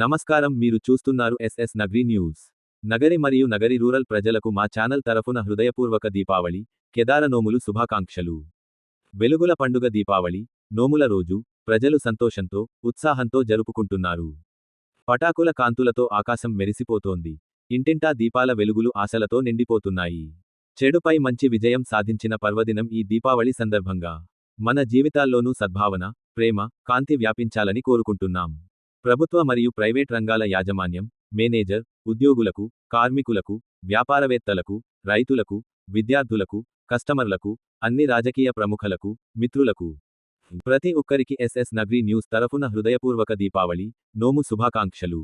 నమస్కారం మీరు చూస్తున్నారు ఎస్ఎస్ నగరి న్యూస్. నగరి మరియు నగరి రూరల్ ప్రజలకు మా ఛానల్ తరఫున హృదయపూర్వక దీపావళి కేదార నోములు శుభాకాంక్షలు. వెలుగుల పండుగ దీపావళి నోముల రోజు ప్రజలు సంతోషంతో ఉత్సాహంతో జరుపుకుంటున్నారు. పటాకుల కాంతులతో ఆకాశం మెరిసిపోతోంది. ఇంటింటా దీపాల వెలుగులు ఆశలతో నిండిపోతున్నాయి. చెడుపై మంచి విజయం సాధించిన పర్వదినం ఈ దీపావళి సందర్భంగా. మన జీవితాల్లోనూ సద్భావన ప్రేమ కాంతి వ్యాపించాలని కోరుకుంటున్నాం. ప్రభుత్వ మరియు ప్రైవేట్ రంగాల యాజమాన్యం మేనేజర్ ఉద్యోగులకు కార్మికులకు వ్యాపారవేత్తలకు రైతులకు విద్యార్థులకు కస్టమర్లకు అన్ని రాజకీయ ప్రముఖులకు మిత్రులకు. ప్రతి ఒక్కరికి ఎస్ఎస్ నగ్రీ న్యూస్ తరఫున హృదయపూర్వక దీపావళి నోము శుభాకాంక్షలు.